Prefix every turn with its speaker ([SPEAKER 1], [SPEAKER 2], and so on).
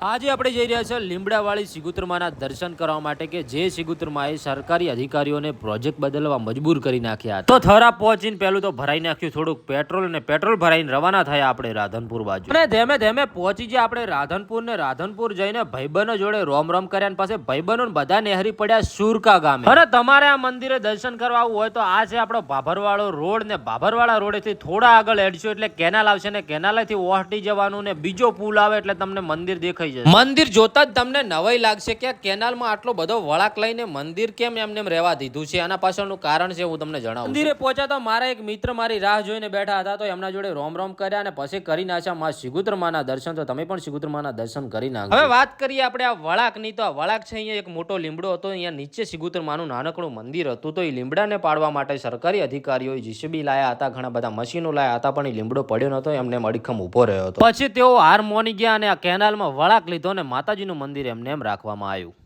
[SPEAKER 1] આજે આપણે જઈ રહ્યા છે લીમડાવાળી સિગુત્રમાના દર્શન કરવા માટે કે જે સિગુત્રમાએ સરકારી અધિકારીઓને પ્રોજેક્ટ બદલવા મજબૂર કરી નાખ્યા તો થરા પહોંચીને પહેલું તો ભરાઈ નાખ્યું થોડુંક પેટ્રોલ અને પેટ્રોલ ભરાઈને રવાના થયા આપણે રાધનપુર બાજુ. અને ધીમે ધીમે પહોંચી ગયા આપણે રાધનપુર ને રાધનપુર જઈને ભાઈબંધો જોડે રોમ રોમ કર્યા પાસે ભાઈબંધો બધા નેહરી પડ્યા સુરકા ગામે. અને તમારે આ મંદિરે દર્શન કરવા આવવું હોય તો આ છે આપણો ભાભરવાળો રોડ ને ભાભરવાળા રોડેથી થોડા આગળ હેડશો એટલે કેનાલ આવશે ને કેનાલેથી ઓહટી જવાનું ને બીજો પુલ આવે એટલે તમને મંદિર દેખાઈ જશે. મંદિર જોતા જ તમને નવાઈ લાગશે કે કેનાલમાં આટલો બધો વળાક લઈને મંદિર કેમ એમને એમ રહેવા દીધું છે? આના પાછળનું કારણ છે હું તમને જણાવું મંદિરે પહોંચ્યા મારા એક મિત્ર મારી રાહ જોઈને બેઠા હતા તો એમના જોડે રોમ રોમ કર્યા અને પછી કરી નાખ્યા માં શિગુત્ર માના દર્શન તો તમે પણ શિગુત્ર માના દર્શન કરી નાખો હવે વાત કરીએ આપણે આ વળાકની તો આ વળાક છે અહીંયા એક મોટો લીમડો હતો અહીંયા નીચે શિગુત્ર માનું નાનકડું મંદિર હતું તો એ લીમડાને પાડવા માટે સરકારી અધિકારીઓએ જીસીબી લાયા હતા ઘણા બધા મશીનો લાયા હતા પણ એ લીમડો પડ્યો નતો એમને અડીખમ ઊભો રહ્યો હતો. પછી તેઓ હાર મોની ગયા અને આ કેનાલમાં વળાક લીધો અને માતાજીનું મંદિર એમને એમ રાખવામાં આવ્યું.